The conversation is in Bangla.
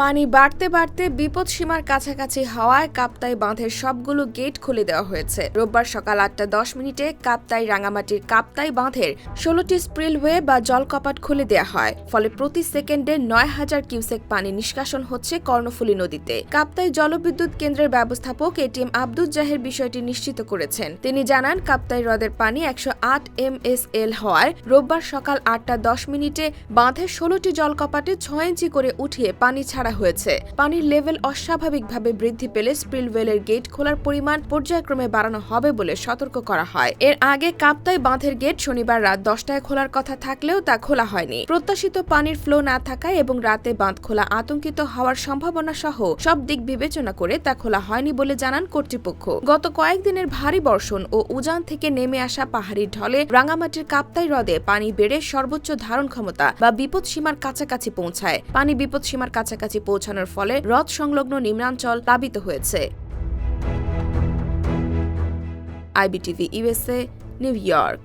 পানি বাড়তে বাড়তে বিপদ সীমার কাছাকাছি হওয়ায় কাপ্তাই বাঁধের সবগুলো গেট খুলে দেওয়া হয়েছে। রোববার সকাল আটটা দশ মিনিটে কাপ্তাই রাঙামাটির কাপ্তাই বাঁধের ষোলোটি স্প্রিলওয়ে বা জলকপাট খুলে দেওয়া হয়। ফলে প্রতি সেকেন্ডে নয় হাজার কিউসেক পানি নিষ্কাশন হচ্ছে কর্ণফুলী নদীতে। কাপ্তাই জলবিদ্যুৎ কেন্দ্রের ব্যবস্থাপক এটিএম আব্দুল জাহের বিষয়টি নিশ্চিত করেছেন। তিনি জানান, কাপ্তাই হ্রদের পানি একশো আট এম এস এল হওয়ায় রোববার সকাল আটটা দশ মিনিটে বাঁধের ষোলোটি জলকপাটে ছয় ইঞ্চি করে উঠিয়ে পানি ছাড়া হয়েছে। পানির লেভেল অস্বাভাবিকভাবে বৃদ্ধি পেলে স্প্রিলওয়েলের গেট খোলার পরিমাণ পর্যায়ক্রমে বাড়ানো হবে বলে সতর্ক করা হয়। এর আগে কাপ্তাই বাঁধের গেট শনিবার রাত দশটায় খোলার কথা থাকলেও তা খোলা হয়নি। প্রত্যাশিত পানির ফ্লো না থাকায় এবং রাতে বাঁধ খোলা আতঙ্কিত হওয়ার সম্ভাবনা সহ সব দিক বিবেচনা করে তা খোলা হয়নি বলে জানান কর্তৃপক্ষ। গত কয়েকদিনের ভারী বর্ষণ ও উজান থেকে নেমে আসা পাহাড়ি ঢলে রাঙামাটির কাপ্তাই হ্রদে পানি বেড়ে সর্বোচ্চ ধারণ ক্ষমতা বা বিপদ সীমার কাছাকাছি পৌঁছায়। পানি বিপদ সীমার কাছাকাছি পৌঁছানোর ফলে হ্রদ সংলগ্ন নিম্নাঞ্চল প্লাবিত হয়েছে। IBTV USA New York.